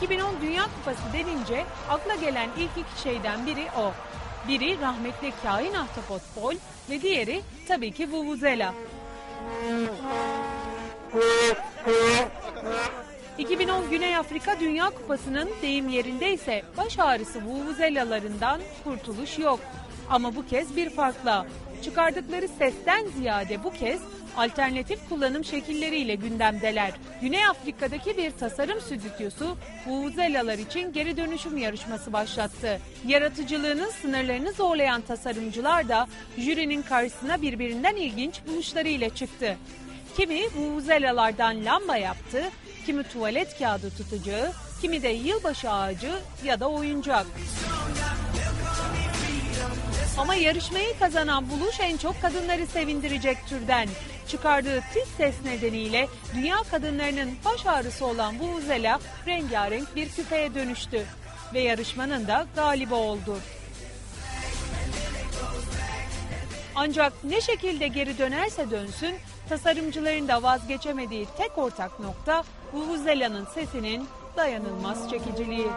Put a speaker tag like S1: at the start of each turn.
S1: 2010 Dünya Kupası denince akla gelen ilk iki şeyden biri o. Biri rahmetli kain ahtapot Paul ve diğeri tabii ki Vuvuzela. 2010 Güney Afrika Dünya Kupası'nın deyim yerinde ise baş ağrısı vuvuzelalarından kurtuluş yok. Ama bu kez bir farkla. Çıkardıkları sesten ziyade bu kez alternatif kullanım şekilleriyle gündemdeler. Güney Afrika'daki bir tasarım stüdyosu vuvuzelalar için geri dönüşüm yarışması başlattı. Yaratıcılığının sınırlarını zorlayan tasarımcılar da jürinin karşısına birbirinden ilginç buluşlarıyla çıktı. Kimi vuvuzelalardan lamba yaptı, kimi tuvalet kağıdı tutacağı, kimi de yılbaşı ağacı ya da oyuncak. Ama yarışmayı kazanan buluş en çok kadınları sevindirecek türden. Çıkardığı tiz ses nedeniyle dünya kadınlarının baş ağrısı olan bu uzela rengarenk bir küpeye dönüştü. Ve yarışmanın da galibi oldu. Ancak ne şekilde geri dönerse dönsün tasarımcıların da vazgeçemediği tek ortak nokta Vuvuzela'nın sesinin dayanılmaz çekiciliği.